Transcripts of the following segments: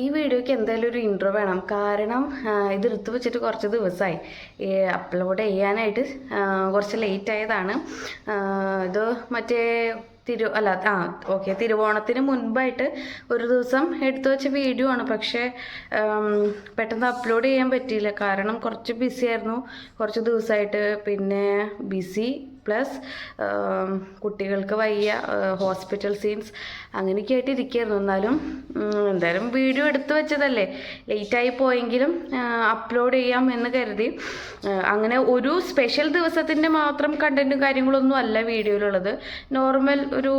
ഈ വീഡിയോയ്ക്ക് എന്തായാലും ഒരു ഇൻട്രോ വേണം. കാരണം ഇത് എടുത്തു വെച്ചിട്ട് കുറച്ച് ദിവസമായി അപ്ലോഡ് ചെയ്യാനായിട്ട് കുറച്ച് ലേറ്റ് ആയതാണ്. ഇത് മറ്റേ തിരു അല്ല ആ ഓക്കെ തിരുവോണത്തിന് മുൻപായിട്ട് ഒരു ദിവസം എടുത്തു വെച്ച വീഡിയോ ആണ്. പക്ഷേ പെട്ടെന്ന് അപ്ലോഡ് ചെയ്യാൻ പറ്റിയില്ല. കാരണം കുറച്ച് ബിസി ആയിരുന്നു. കുറച്ച് ദിവസമായിട്ട് പിന്നെ ബിസി പ്ലസ് കുട്ടികൾക്ക് വയ്യ ഹോസ്പിറ്റൽ സീൻസ് അങ്ങനെയൊക്കെ ആയിട്ട് ഇരിക്കുകയായിരുന്നു എന്നാലും എന്തായാലും വീഡിയോ എടുത്തു വെച്ചതല്ലേ. ലേറ്റായി പോയെങ്കിലും അപ്ലോഡ് ചെയ്യാം എന്ന് കരുതി. അങ്ങനെ ഒരു സ്പെഷ്യൽ ദിവസത്തിന്റെ മാത്രം കണ്ടന്റും കാര്യങ്ങളൊന്നും അല്ല വീഡിയോയിലുള്ളത്. നോർമൽ ഒരു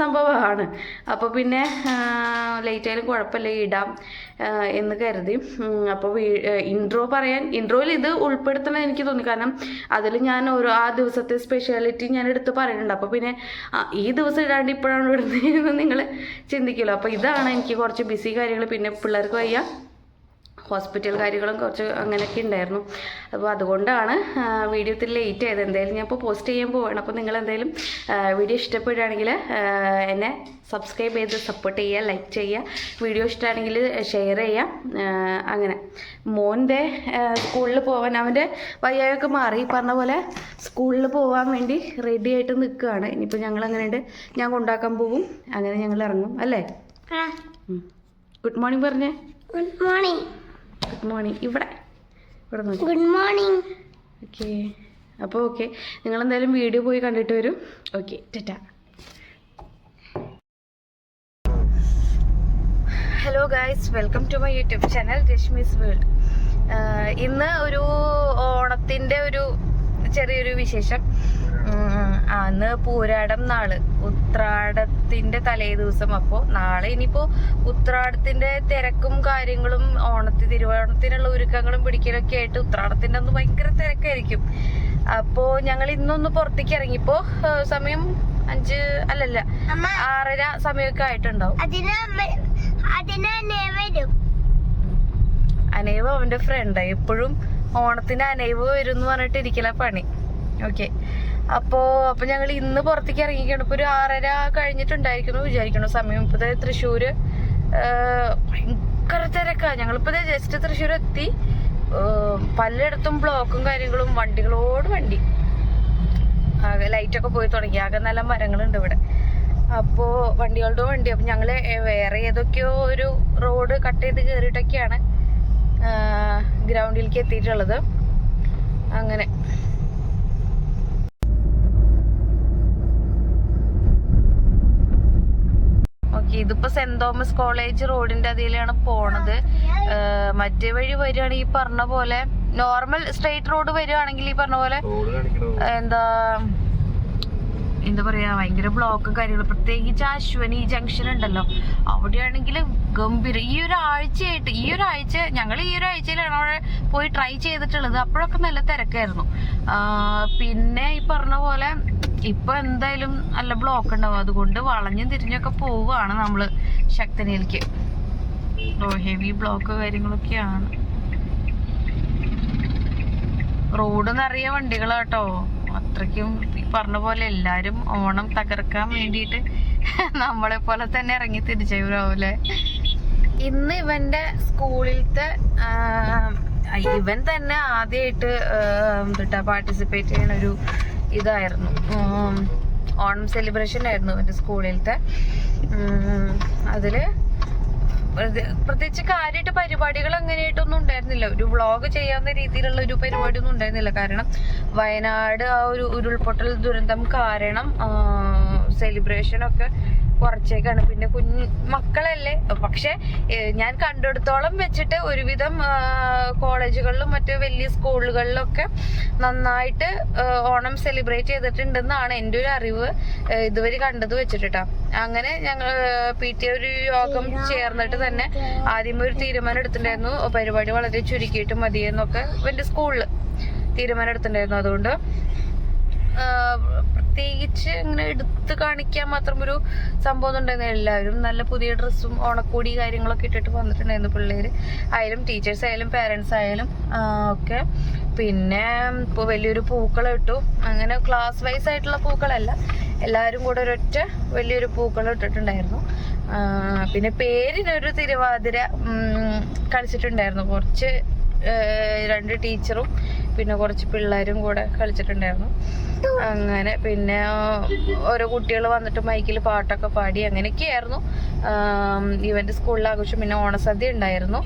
സംഭവമാണ്. അപ്പോൾ പിന്നെ ലേറ്റായാലും കുഴപ്പമില്ല. ഇടാം. എന്ന് കരുതി. അപ്പോൾ ഇൻട്രോ പറയാൻ ഇൻട്രോയിൽ ഇത് ഉൾപ്പെടുത്തണം എനിക്ക് തോന്നി. കാരണം അതിൽ ഞാൻ ഓരോ ആ ദിവസത്തെ സ്പെഷ്യാലിറ്റി ഞാൻ എടുത്ത് പറയുന്നുണ്ട്. അപ്പോൾ പിന്നെ ഈ ദിവസം ഇടാണ്ട് ഇപ്പോഴാണ് ഇടുന്നതെന്ന് നിങ്ങൾ ചിന്തിക്കുമല്ലോ അപ്പോൾ ഇതാണ് എനിക്ക് കുറച്ച് ബിസി കാര്യങ്ങൾ പിന്നെ പിള്ളേർക്ക് വയ്യ. ഹോസ്പിറ്റൽ കാര്യങ്ങളും കുറച്ച് അങ്ങനെയൊക്കെ ഉണ്ടായിരുന്നു. അപ്പോൾ അതുകൊണ്ടാണ് വീഡിയോത്തിൽ വീഡിയോ ഇത്തിരി ലേറ്റ് ആയത്. എന്തായാലും ഞാൻ ഇപ്പോൾ പോസ്റ്റ് ചെയ്യാൻ പോവാണ്. അപ്പോൾ നിങ്ങൾ എന്തായാലും വീഡിയോ ഇഷ്ടപ്പെടുകയാണെങ്കിൽ എന്നെ സബ്സ്ക്രൈബ് ചെയ്ത് സപ്പോർട്ട് ചെയ്യുക ലൈക്ക് ചെയ്യുക. വീഡിയോ ഇഷ്ടമാണെങ്കിൽ ഷെയർ ചെയ്യുക. അങ്ങനെ. മോന്റെ സ്കൂളിൽ പോകാൻ അവന്റെ വയ്യായൊക്കെ മാറി. പറഞ്ഞ പോലെ സ്കൂളിൽ പോകാൻ വേണ്ടി റെഡി ആയിട്ട് നിൽക്കുകയാണ്. ഇനിയിപ്പോൾ ഞങ്ങൾ അങ്ങനെയുണ്ട് ഞാൻ കൊണ്ടാക്കാൻ പോകും അങ്ങനെ ഞങ്ങൾ ഇറങ്ങും. അല്ലേ? ഗുഡ് മോർണിംഗ് പറഞ്ഞേ. ഗുഡ് മോർണിംഗ് ഗുഡ് മോർണിംഗ് ഇവിടെ. ഇവിടെ നോക്കി. ഗുഡ് മോർണിംഗ് ഓക്കെ അപ്പോൾ ഓക്കെ നിങ്ങൾ എന്തായാലും വീഡിയോ പോയി കണ്ടിട്ട് വരും. Okay ടെറ്റ. Hello guys welcome to my YouTube channel Reshmi's world ഇന്ന് ഒരു ഓണത്തിന്റെ ഒരു ചെറിയൊരു വിശേഷം. അന്ന് പൂരാടം നാൾ. ഉത്രാടത്തിന്റെ തലേ ദിവസം അപ്പോൾ നാളെ ഇനിയിപ്പോ ഉത്രാടത്തിന്റെ തിരക്കും കാര്യങ്ങളും ഓണത്തി തിരുവോണത്തിനുള്ള ഒരുക്കങ്ങളും പിടിക്കലൊക്കെ ആയിട്ട് ഉത്രാടത്തിന്റെ അന്ന് ഭയങ്കര തിരക്കായിരിക്കും. അപ്പോ ഞങ്ങൾ ഇന്നൊന്ന് പുറത്തേക്ക് ഇറങ്ങിപ്പോ സമയം അഞ്ച് അല്ലല്ല ആറര സമയമൊക്കെ ആയിട്ടുണ്ടാവും. അനൈവ് അവന്റെ ഫ്രണ്ട് എപ്പോഴും ഓണത്തിന് അനൈവ് വരും എന്ന് പറഞ്ഞിട്ട് ഇരിക്കല പണി. ഓക്കെ. അപ്പോ അപ്പൊ ഞങ്ങൾ ഇന്ന് പുറത്തേക്ക് ഇറങ്ങിക്കാണ് ഇപ്പൊ ഒരു ആറര കഴിഞ്ഞിട്ടുണ്ടായിരിക്കുന്നു വിചാരിക്കണം സമയം ഇപ്പത്തെ തൃശ്ശൂര് ഭയങ്കര തിരക്കാ. ഞങ്ങളിപ്പോ ജസ്റ്റ് തൃശ്ശൂർ എത്തി പലയിടത്തും ബ്ലോക്കും കാര്യങ്ങളും വണ്ടികളോട് വണ്ടി. ആകെ ലൈറ്റൊക്കെ പോയി തുടങ്ങി. ആകെ നല്ല മരങ്ങളുണ്ട് ഇവിടെ. അപ്പോ വണ്ടികളുടെ വണ്ടി. അപ്പം ഞങ്ങൾ വേറെ ഏതൊക്കെയോ ഒരു റോഡ് കട്ട് ചെയ്ത് കയറിയിട്ടൊക്കെയാണ് ഗ്രൗണ്ടിലേക്ക് എത്തിയിട്ടുള്ളത്. അങ്ങനെ. ഇതിപ്പോ സെന്റ് തോമസ് കോളേജ് റോഡിന്റെ അതിലാണ് പോണത്. മറ്റേ വഴി വരികയാണെങ്കിൽ ഈ പറഞ്ഞ പോലെ നോർമൽ സ്ട്രെയിറ്റ് റോഡ് വരികയാണെങ്കിൽ ഈ പറഞ്ഞ പോലെ എന്താ എന്താ പറയാ ഭയങ്കര ബ്ലോക്കും കാര്യങ്ങളും. പ്രത്യേകിച്ച് അശ്വനി ജംഗ്ഷൻ ഉണ്ടല്ലോ. അവിടെയാണെങ്കിൽ ഗംഭീര. ഈ ഒരു ആഴ്ചയായിട്ട് ഈ ഒരു ആഴ്ച ഞങ്ങൾ ഈ ഒരു ആഴ്ചയിലാണ് അവിടെ പോയി ട്രൈ ചെയ്തിട്ടുള്ളത്. അപ്പോഴൊക്കെ നല്ല തിരക്കായിരുന്നു. പിന്നെ ഈ പറഞ്ഞ പോലെ ഇപ്പൊ എന്തായാലും നല്ല ബ്ലോക്ക് ഉണ്ടാവും. അതുകൊണ്ട് വളഞ്ഞും തിരിഞ്ഞൊക്കെ പോവുകയാണ് നമ്മൾ ശക്തനിലേക്ക് ഓ ഹെവി ബ്ലോക്ക് കാര്യങ്ങളൊക്കെയാണ്. റോഡ് നിറയെ വണ്ടികളാട്ടോ. അത്രയ്ക്കും ഈ പറഞ്ഞ പോലെ എല്ലാരും ഓണം തകർക്കാൻ വേണ്ടിയിട്ട് നമ്മളെ പോലെ തന്നെ ഇറങ്ങി തിരിച്ചവരാവൂലെ ഇന്ന് ഇവന്റെ സ്കൂളിലത്തെ ഇവൻ തന്നെ ആദ്യമായിട്ട് എന്താ പാർട്ടിസിപ്പേറ്റ് ചെയ്യുന്ന ഒരു ഇതായിരുന്നു. ഓണം സെലിബ്രേഷൻ ആയിരുന്നു എന്റെ സ്കൂളിലത്തെ. അതിൽ പ്രത്യേകിച്ച് കാര്യമായിട്ട് പരിപാടികൾ അങ്ങനെയായിട്ടൊന്നും ഉണ്ടായിരുന്നില്ല. ഒരു വ്ളോഗ് ചെയ്യാവുന്ന രീതിയിലുള്ള ഒരു പരിപാടി ഒന്നും ഉണ്ടായിരുന്നില്ല. കാരണം വയനാട് ആ ഒരു ഉരുൾപൊട്ടൽ ദുരന്തം കാരണം സെലിബ്രേഷൻ ഒക്കെ കുറച്ചേക്കാണ്. പിന്നെ കുഞ്ഞ് മക്കളല്ലേ? പക്ഷെ ഞാൻ കണ്ടെടുത്തോളം വെച്ചിട്ട് ഒരുവിധം കോളേജുകളിലും മറ്റ് വലിയ സ്കൂളുകളിലൊക്കെ നന്നായിട്ട് ഏഹ്, ഓണം സെലിബ്രേറ്റ് ചെയ്തിട്ടുണ്ടെന്നാണ് എന്റെ ഒരു അറിവ് ഇതുവരെ കണ്ടത് വെച്ചിട്ടാ അങ്ങനെ ഞങ്ങൾ പി ടി ഒരു യോഗം ചേർന്നിട്ട് തന്നെ ആദ്യമേ ഒരു തീരുമാനം എടുത്തിട്ടുണ്ടായിരുന്നു. പരിപാടി വളരെ ചുരുക്കിയിട്ട് മതിയെന്നൊക്കെ എന്റെ സ്കൂളിൽ തീരുമാനം എടുത്തിട്ടുണ്ടായിരുന്നു. അതുകൊണ്ട് പ്രത്യേകിച്ച് ഇങ്ങനെ എടുത്ത് കാണിക്കാൻ മാത്രം ഒരു സംഭവം ഉണ്ടായിരുന്നു എല്ലാവരും നല്ല പുതിയ ഡ്രസ്സും ഓണക്കോടി കാര്യങ്ങളൊക്കെ ഇട്ടിട്ട് വന്നിട്ടുണ്ടായിരുന്നു പിള്ളേര്. ആയാലും ടീച്ചേഴ്സ് ആയാലും പേരൻസ് ആയാലും ഒക്കെ. പിന്നെ ഇപ്പോൾ വലിയൊരു പൂക്കളം ഇട്ടു. അങ്ങനെ ക്ലാസ് വൈസ് ആയിട്ടുള്ള പൂക്കളല്ല. എല്ലാവരും കൂടെ ഒരൊറ്റ വലിയൊരു പൂക്കളം ഇട്ടിട്ടുണ്ടായിരുന്നു. പിന്നെ പേരിനൊരു തിരുവാതിര കളിച്ചിട്ടുണ്ടായിരുന്നു. കുറച്ച് രണ്ട് ടീച്ചറും പിന്നെ കുറച്ച് പിള്ളേരും കൂടെ കളിച്ചിട്ടുണ്ടായിരുന്നു. അങ്ങനെ പിന്നെ ഓരോ കുട്ടികൾ വന്നിട്ട് മൈക്കിൽ പാട്ടൊക്കെ പാടി അങ്ങനെയൊക്കെയായിരുന്നു. ഇവന്റെ സ്കൂളിൽ ആഘോഷം പിന്നെ ഓണസദ്യ ഉണ്ടായിരുന്നു.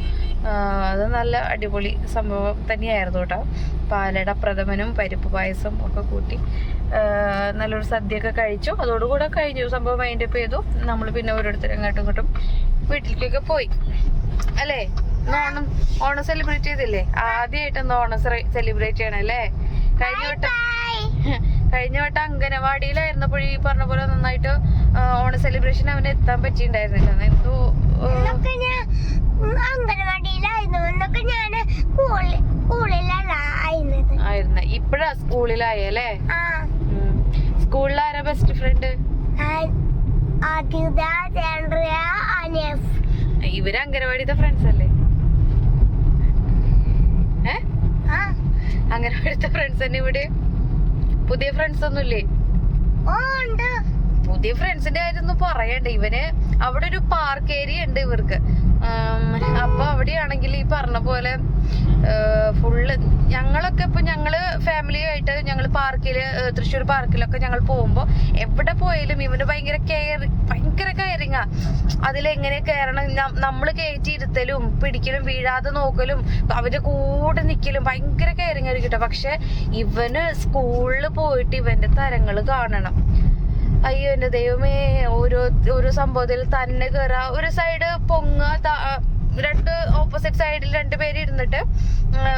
അത് നല്ല അടിപൊളി സംഭവം തന്നെയായിരുന്നു കേട്ടോ. പാലട പ്രഥമനും പരിപ്പ് പായസം ഒക്കെ കൂട്ടി നല്ലൊരു സദ്യയൊക്കെ കഴിച്ചു. അതോടുകൂടെ കഴിഞ്ഞു സംഭവം മൈൻഡപ്പ് ചെയ്തു. നമ്മൾ പിന്നെ ഓരോരുത്തരും അങ്ങോട്ടും ഇങ്ങോട്ടും വീട്ടിലേക്കൊക്കെ പോയി. അല്ലേ? ഓണം ഓണം സെലിബ്രേറ്റ് ചെയ്തില്ലേ? ആദ്യമായിട്ട് ഇന്ന് ഓണം സെലിബ്രേറ്റ് ചെയ്യണല്ലേ? കഴിഞ്ഞ വട്ടം കഴിഞ്ഞ വട്ടം അംഗനവാടിയിലായിരുന്നപ്പോൾ ഈ പറഞ്ഞ പോലെ നന്നായിട്ട് ഓണ സെലിബ്രേഷൻ അവന് എത്താൻ പറ്റിയിട്ടുണ്ടായിരുന്നില്ല. എന്തോ ആയിരുന്നു. ഇപ്പഴാ സ്കൂളിലായല്ലേ അല്ലേ? സ്കൂളിൽ ആരാ? ബെസ്റ്റ് ഫ്രണ്ട് ഇവർ അംഗനവാടിയുടെ ഫ്രണ്ട്സ് അല്ലേ ഏ ആ അംഗനവാടിത്തെ ഫ്രണ്ട്സ് തന്നെ ഇവിടെ. പുതിയ ഫ്രണ്ട്സ് ഒന്നും ഇല്ലേ ഓ ഉണ്ട്. പുതിയ ഫ്രണ്ട്സിന്റെ കാര്യം ഒന്നും പറയണ്ട. ഇവന് അവിടെ ഒരു പാർക്ക് ഏരിയ ഉണ്ട് ഇവർക്ക്. അപ്പൊ അവിടെയാണെങ്കിൽ ഈ പറഞ്ഞ പോലെ ഫുള്ള് ഞങ്ങളൊക്കെ ഇപ്പൊ ഞങ്ങൾ ഫാമിലി ആയിട്ട് ഞങ്ങൾ പാർക്കിൽ തൃശ്ശൂർ പാർക്കിലൊക്കെ ഞങ്ങൾ പോകുമ്പോ എവിടെ പോയാലും ഇവന് ഭയങ്കര കെയർ ഭയങ്കര കെയറിങ്ങാ. അതിലെങ്ങനെ കയറണം നമ്മൾ കയറ്റി ഇരുത്തലും പിടിക്കലും വീഴാതെ നോക്കലും അവന്റെ കൂടെ നിക്കലും ഭയങ്കര കെയറിങ് ആയിരിക്കും കേട്ടോ. പക്ഷെ ഇവന് സ്കൂളിൽ പോയിട്ട് ഇവന്റെ തരങ്ങൾ കാണണം. അയ്യോ എന്റെ ദൈവമേ ഓരോ ഓരോ സംഭവത്തിൽ തന്നെ കയറാ ഒരു സൈഡ് പൊങ്ങ രണ്ട് ഓപ്പോസിറ്റ് സൈഡിൽ രണ്ട് പേര് ഇരുന്നിട്ട്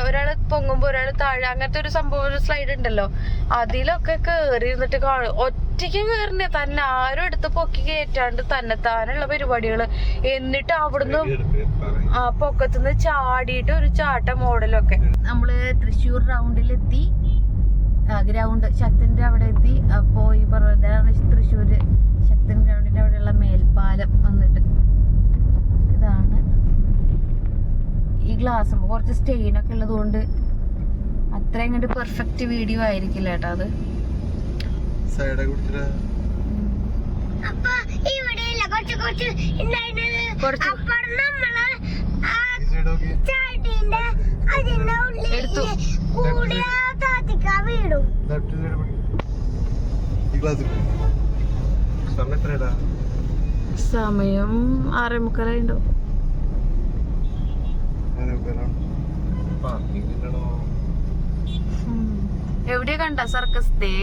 ഒരാൾ പൊങ്ങുമ്പോ ഒരാൾ താഴെ അങ്ങനത്തെ ഒരു സംഭവം ഒരു സ്ലൈഡ് ഉണ്ടല്ലോ. അതിലൊക്കെ കേറി ഇരുന്നിട്ട് കാണും. ഒറ്റയ്ക്ക് കയറിനെ തന്നെ ആരും എടുത്ത് പൊക്കി കയറ്റാണ്ട് തന്നെ താനുള്ള പരിപാടികൾ എന്നിട്ട് അവിടുന്ന് ആ പൊക്കത്തുനിന്ന് ചാടിയിട്ട് ഒരു ചാട്ട മോഡലൊക്കെ. നമ്മൾ തൃശ്ശൂർ റൗണ്ടിലെത്തി ഗ്രൗണ്ട് ശക്തിന്റെ അവിടെ എത്തി. അപ്പോ ഈ പറഞ്ഞതാണ് തൃശ്ശൂര് ശക്തൻ ഗ്രൗണ്ടിന്റെ അവിടെയുള്ള മേൽപ്പാലം വന്നിട്ട്. ഇതാണ് ഈ ഗ്ലാസ് കുറച്ച് സ്റ്റെയിൻ ഒക്കെ ഉള്ളതുകൊണ്ട് അത്രയും കണ്ട് പെർഫെക്റ്റ് വീഡിയോ ആയിരിക്കില്ല കേട്ടോ അത്. സമയം ആറേ മുക്കാലായിണ്ടോ എവിടെയാ കണ്ട സർക്കസ്? ദേ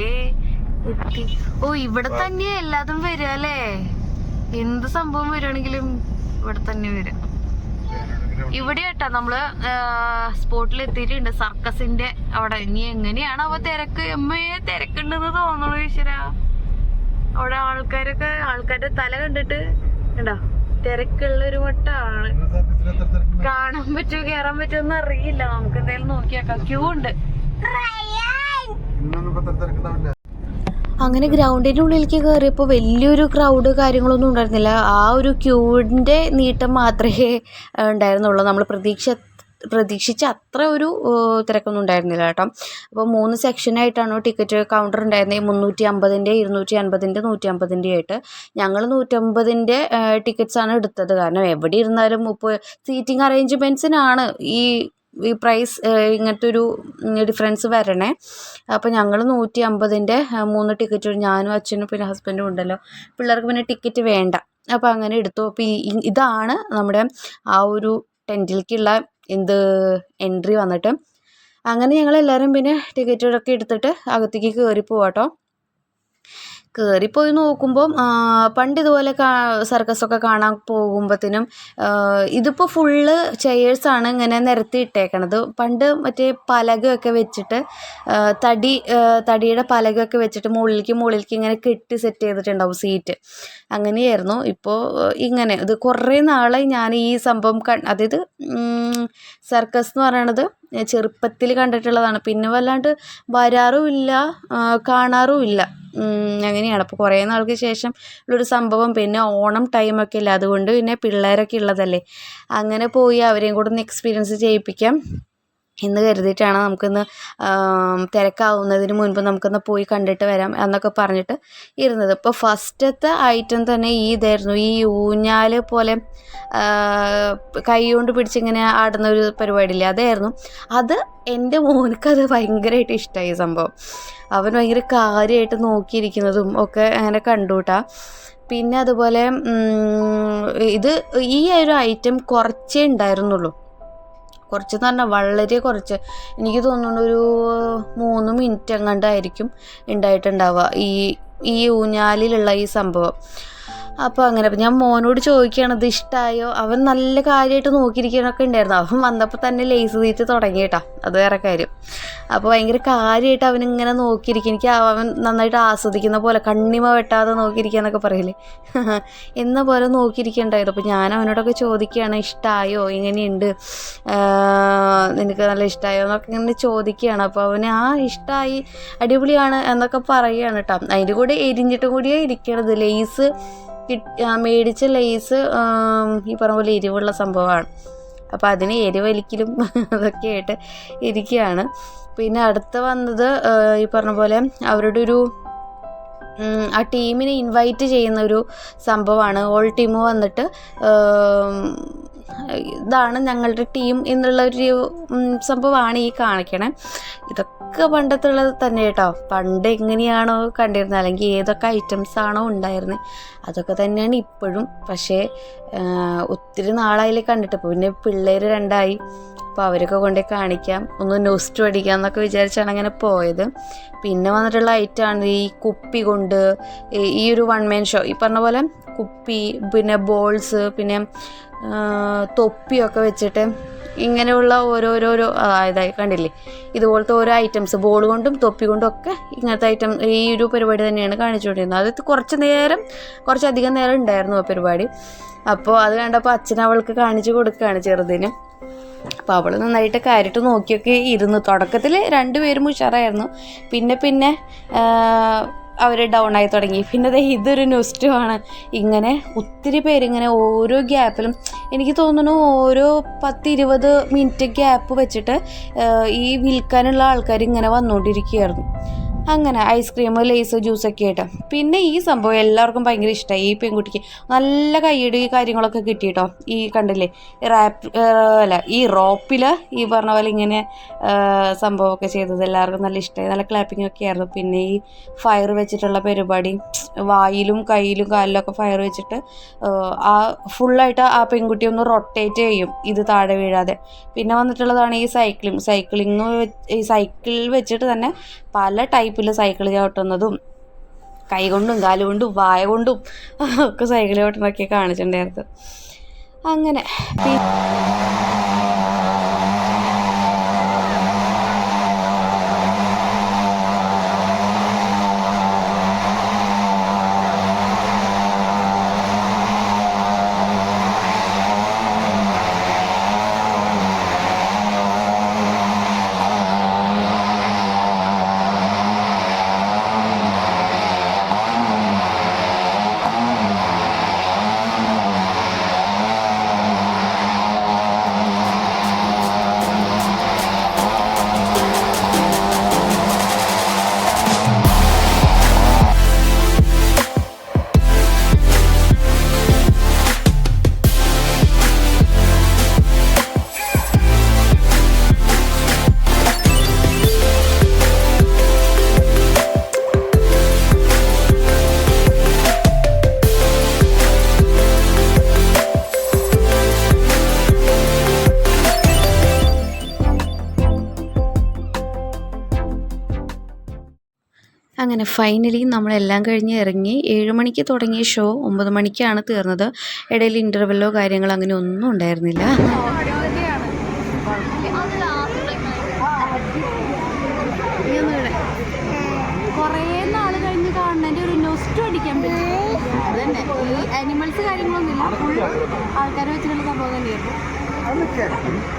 ഓ ഇവിടെ തന്നെ എല്ലാതും വരിക അല്ലേ? എന്ത് സംഭവം വരുവാണെങ്കിലും ഇവിടെ തന്നെ വരും ഇവിടെ കേട്ടാ നമ്മൾ സ്പോട്ടിൽ എത്തിയിട്ടുണ്ട്. സർക്കസിന്റെ അവിടെ. ഇനി എങ്ങനെയാണ് അവ തിരക്ക്? എമ്മയെ തിരക്കുണ്ടെന്ന് തോന്നുന്നു ഈശ്വര. അവിടെ ആൾക്കാരൊക്കെ ആൾക്കാരുടെ തല കണ്ടിട്ട് കണ്ടോ? തിരക്കുള്ള ഒരു വട്ടാണ് കാണാൻ പറ്റുമോ കേറാൻ പറ്റുമോ എന്ന് അറിയില്ല. നമുക്ക് എന്തായാലും നോക്കിയാക്കാം. ക്യൂ ഉണ്ട്. അങ്ങനെ ഗ്രൗണ്ടിന്റെ ഉള്ളിലേക്ക് കയറിയപ്പോൾ വലിയൊരു ക്രൗഡ് കാര്യങ്ങളൊന്നും ഉണ്ടായിരുന്നില്ല. ആ ഒരു ക്യൂവിന്റെ നീട്ടം മാത്രമേ ഉണ്ടായിരുന്നുള്ളൂ. നമ്മൾ പ്രതീക്ഷ പ്രതീക്ഷിച്ച അത്ര ഒരു തിരക്കൊന്നും ഉണ്ടായിരുന്നില്ല കേട്ടോ. അപ്പോൾ മൂന്ന് സെക്ഷനായിട്ടാണ് ടിക്കറ്റ് കൗണ്ടർ ഉണ്ടായിരുന്നത് മുന്നൂറ്റി അമ്പതിന്റെ ഇരുന്നൂറ്റി അൻപതിന്റെ നൂറ്റി അമ്പതിന്റെ ആയിട്ട് ഞങ്ങൾ നൂറ്റമ്പതിന്റെ ടിക്കറ്റ്സാണ് എടുത്തത്. കാരണം എവിടെ ഇരുന്നാലും ഇപ്പോൾ സീറ്റിംഗ് അറേഞ്ച്മെന്റ്സിനാണ് ഈ ഈ പ്രൈസ് ഇങ്ങനത്തെ ഒരു ഡിഫറൻസ് വരണേ. അപ്പോൾ ഞങ്ങൾ നൂറ്റി അമ്പതിന്റെ മൂന്ന് ടിക്കറ്റ് ഞാനും അച്ഛനും പിന്നെ ഹസ്ബൻഡും ഉണ്ടല്ലോ. പിള്ളേർക്ക് പിന്നെ ടിക്കറ്റ് വേണ്ട. അപ്പോൾ അങ്ങനെ എടുത്തു. അപ്പോൾ ഇതാണ് നമ്മുടെ ആ ഒരു ടെന്റിലേക്കുള്ള എന്ത് എൻട്രി വന്നിട്ട്. അങ്ങനെ ഞങ്ങൾ എല്ലാവരും പിന്നെ ടിക്കറ്റൊക്കെ എടുത്തിട്ട് അകത്തേക്ക് കയറി പോവാട്ടോ. കയറിപ്പോയി നോക്കുമ്പം പണ്ട് ഇതുപോലെ സർക്കസൊക്കെ കാണാൻ പോകുമ്പോഴത്തേനും ഇതിപ്പോൾ ഫുള്ള് ചെയേഴ്സാണ് ഇങ്ങനെ നിരത്തി ഇട്ടേക്കണത്. പണ്ട് മറ്റേ പലകയൊക്കെ വെച്ചിട്ട് തടി തടിയുടെ പലകയൊക്കെ വെച്ചിട്ട് മുകളിലേക്ക് മുകളിലേക്ക് ഇങ്ങനെ കെട്ടി സെറ്റ് ചെയ്തിട്ടുണ്ടാവും സീറ്റ് അങ്ങനെയായിരുന്നു. ഇപ്പോൾ ഇങ്ങനെ. ഇത് കുറേ നാളായി ഞാൻ ഈ സംഭവം ക അതായത് സർക്കസ് എന്ന് പറയണത് ചെറുപ്പത്തിൽ കണ്ടിട്ടുള്ളതാണ്. പിന്നെ വല്ലാണ്ട് വരാറുമില്ല കാണാറുമില്ല. അങ്ങനെയാണ്. അപ്പോൾ കുറേ നാൾക്ക് ശേഷം ഉള്ളൊരു സംഭവം. പിന്നെ ഓണം ടൈമൊക്കെ അല്ലേ അതുകൊണ്ട് പിന്നെ പിള്ളേരൊക്കെ ഉള്ളതല്ലേ. അങ്ങനെ പോയി അവരെയും കൂടെ ഒന്ന് എക്സ്പീരിയൻസ് ചെയ്യിപ്പിക്കാം. എന്ന് കരുതിയിട്ടാണ് നമുക്കിന്ന് തിരക്കാവുന്നതിന് മുൻപ് നമുക്കൊന്ന് പോയി കണ്ടിട്ട് വരാം എന്നൊക്കെ പറഞ്ഞിട്ട് ഇരുന്നത്. ഇപ്പോൾ ഫസ്റ്റത്തെ ഐറ്റം തന്നെ ഈ ഇതായിരുന്നു. ഈ ഊഞ്ഞാൽ പോലെ കൈ കൊണ്ട് പിടിച്ചിങ്ങനെ ആടുന്ന ഒരു പരിപാടിയില്ലേ? അതായിരുന്നു. അത് എന്റെ മോനക്കത് ഭയങ്കരമായിട്ട് ഇഷ്ടമായി സംഭവം. അവൻ ഭയങ്കര കാര്യമായിട്ട് നോക്കിയിരിക്കുന്നതും ഒക്കെ അങ്ങനെ കണ്ടുകൂട്ടാ പിന്നെ അതുപോലെ ഇത് ഈ ഒരു ഐറ്റം കുറച്ചേ ഉണ്ടായിരുന്നുള്ളൂ. കുറച്ചെന്ന് പറഞ്ഞാൽ വളരെ കുറച്ച്. എനിക്ക് തോന്നുന്നു ഒരു മൂന്ന് മിനിറ്റ് എങ്ങാണ്ടായിരിക്കും ഉണ്ടായിട്ടുണ്ടാവുക ഈ ഈ ഊഞ്ഞാലിലുള്ള ഈ സംഭവം. അപ്പോൾ അങ്ങനെ ഞാൻ മോനോട് ചോദിക്കുകയാണ് ഇത് ഇഷ്ടമായോ അവൻ നല്ല കാര്യമായിട്ട് നോക്കിയിരിക്കാനൊക്കെ ഉണ്ടായിരുന്നു. അവൻ വന്നപ്പോൾ തന്നെ ലേസ് തീറ്റ് തുടങ്ങി കേട്ടോ. അത് വേറെ കാര്യം. അപ്പോൾ ഭയങ്കര കാര്യമായിട്ട് അവനിങ്ങനെ നോക്കിയിരിക്കും. എനിക്ക് അവൻ നന്നായിട്ട് ആസ്വദിക്കുന്ന പോലെ കണ്ണിമ വെട്ടാതെ നോക്കിയിരിക്കാന്നൊക്കെ പറയില്ലേ എന്ന പോലെ നോക്കിയിരിക്കണ്ടായിരുന്നു അപ്പോൾ ഞാൻ അവനോടൊക്കെ ചോദിക്കുകയാണ് ഇഷ്ടമായോ എങ്ങനെയുണ്ട്? ആഹ് നിനക്ക് നല്ല ഇഷ്ടമായോ എന്നൊക്കെ ഇങ്ങനെ ചോദിക്കുകയാണ്. അപ്പോൾ അവന് ആ ഇഷ്ടമായി അടിപൊളിയാണ് എന്നൊക്കെ പറയുകയാണ് കേട്ടോ. അതിന്റെ കൂടെ എരിഞ്ഞിട്ടും കൂടിയേ ഇരിക്കണത് ലേസ് മേടിച്ച ലേസ് ഈ പറഞ്ഞ പോലെ എരിവുള്ള സംഭവമാണ്. അപ്പോൾ അതിന് എരിവലിക്കലും അതൊക്കെ ആയിട്ട് ഇരിക്കുകയാണ്. പിന്നെ അടുത്ത വന്നത് ഈ പറഞ്ഞ പോലെ അവരുടെ ഒരു ആ ടീമിനെ ഇൻവൈറ്റ് ചെയ്യുന്ന ഒരു സംഭവമാണ്. ഓൾ ടീം വന്നിട്ട് ഇതാണ് ഞങ്ങളുടെ ടീം എന്നുള്ള ഒരു സംഭവമാണ് ഈ കാണിക്കണേ. ഇതൊക്കെ പണ്ടത്തുള്ളത് തന്നെ കേട്ടോ. പണ്ട് എങ്ങനെയാണോ കണ്ടിരുന്നത് അല്ലെങ്കിൽ ഏതൊക്കെ ഐറ്റംസ് ആണോ ഉണ്ടായിരുന്നത് അതൊക്കെ തന്നെയാണ് ഇപ്പോഴും. പക്ഷേ ഒത്തിരി നാളായില്ലേ കണ്ടിട്ട്. പിന്നെ പിള്ളേർ രണ്ടായി. അപ്പോൾ അവരൊക്കെ കൊണ്ടേ കാണിക്കാം. ഒന്ന് നോസ്റ്റ് അടിക്കാം എന്നൊക്കെ വിചാരിച്ചാണ് അങ്ങനെ പോയത്. പിന്നെ വന്നിട്ടുള്ള ഐറ്റമാണ് ഈ കുപ്പി കൊണ്ട് ഈ- ഒരു വൺ മാൻ ഷോ ഈ പറഞ്ഞ പോലെ കുപ്പി പിന്നെ ബോൾസ് പിന്നെ തൊപ്പിയൊക്കെ വെച്ചിട്ട് ഇങ്ങനെയുള്ള ഓരോരോരോ ഇതായി കണ്ടില്ലേ? ഇതുപോലത്തെ ഓരോ ഐറ്റംസ് ബോൾ കൊണ്ടും തൊപ്പി കൊണ്ടും ഒക്കെ ഇങ്ങനത്തെ ഐറ്റം ഈ ഒരു പരിപാടി തന്നെയാണ് കാണിച്ചുകൊണ്ടിരുന്നത്. അത് കുറച്ച് നേരം കുറച്ചധികം നേരം ഉണ്ടായിരുന്നു ആ പരിപാടി. അപ്പോൾ അത് കണ്ടപ്പോൾ അച്ഛൻ അവൾക്ക് കാണിച്ചു കൊടുക്കുകയാണ് ചെറുതിന്. അപ്പോൾ അവൾ നന്നായിട്ട് കാര്യമായിട്ട് നോക്കിയൊക്കെ ഇരുന്നു. തുടക്കത്തിൽ രണ്ടുപേരും ഉഷാറായിരുന്നു. പിന്നെ പിന്നെ അവർ ഡൗൺ ആയി തുടങ്ങി. പിന്നെ ദേ ഇതൊരു ന്യൂസ്റ്റുമാണ് ഇങ്ങനെ ഒത്തിരി പേരിങ്ങനെ ഓരോ ഗ്യാപ്പിലും എനിക്ക് തോന്നുന്നു ഓരോ പത്ത് ഇരുപത് മിനിറ്റ് ഗ്യാപ്പ് വെച്ചിട്ട് ഈ വിൽക്കാനുള്ള ആൾക്കാർ ഇങ്ങനെ വന്നുകൊണ്ടിരിക്കുകയായിരുന്നു അങ്ങനെ ഐസ്ക്രീം ലേസ് ജ്യൂസൊക്കെ ആയിട്ട്. പിന്നെ ഈ സംഭവം എല്ലാവർക്കും ഭയങ്കര ഇഷ്ടമായി ഈ പെൺകുട്ടിക്ക് നല്ല കൈയടി കാര്യങ്ങളൊക്കെ കിട്ടി കേട്ടോ ഈ കണ്ടില്ലേ? റാപ്പ് അല്ല ഈ റോപ്പിൽ ഈ പറഞ്ഞ പോലെ ഇങ്ങനെ സംഭവമൊക്കെ ചെയ്തത് എല്ലാവർക്കും നല്ല ഇഷ്ടമായി നല്ല ക്ലാപ്പിംഗ് ഒക്കെ ആയിരുന്നു. പിന്നെ ഈ ഫയർ വെച്ചിട്ടുള്ള പരിപാടി. വായിലും കയ്യിലും കാലിലൊക്കെ ഫയർ വെച്ചിട്ട് ആ, ഫുള്ളായിട്ട് ആ പെൺകുട്ടി ഒന്ന് റൊട്ടേറ്റ് ചെയ്യും ഇത് താഴെ വീഴാതെ. പിന്നെ വന്നിട്ടുള്ളതാണ് ഈ സൈക്ലിംഗ് സൈക്ലിംഗ് ഈ സൈക്കിൾ വെച്ചിട്ട് തന്നെ പല ടൈപ്പിൽ സൈക്കിൾ ചവിട്ടുന്നതും കൈ കൊണ്ടും കാലുകൊണ്ടും വായ കൊണ്ടും ഒക്കെ സൈക്കിൾ ചവിട്ടുന്നതൊക്കെ കാണിച്ചിട്ടുണ്ടായിരുന്നു. അങ്ങനെ അങ്ങനെ ഫൈനലി നമ്മളെല്ലാം കഴിഞ്ഞ് ഇറങ്ങി ഏഴ് മണിക്ക് തുടങ്ങിയ ഷോ ഒമ്പത് മണിക്കാണ് തീർന്നത്. ഇടയിൽ ഇന്റർവെല്ലോ കാര്യങ്ങളോ അങ്ങനെ ഒന്നും ഉണ്ടായിരുന്നില്ല. ഒരു അതന്നെ. ഈ ആൾക്കാരെ വെച്ചിട്ടുള്ള സംഭവം തന്നെയായിരുന്നു.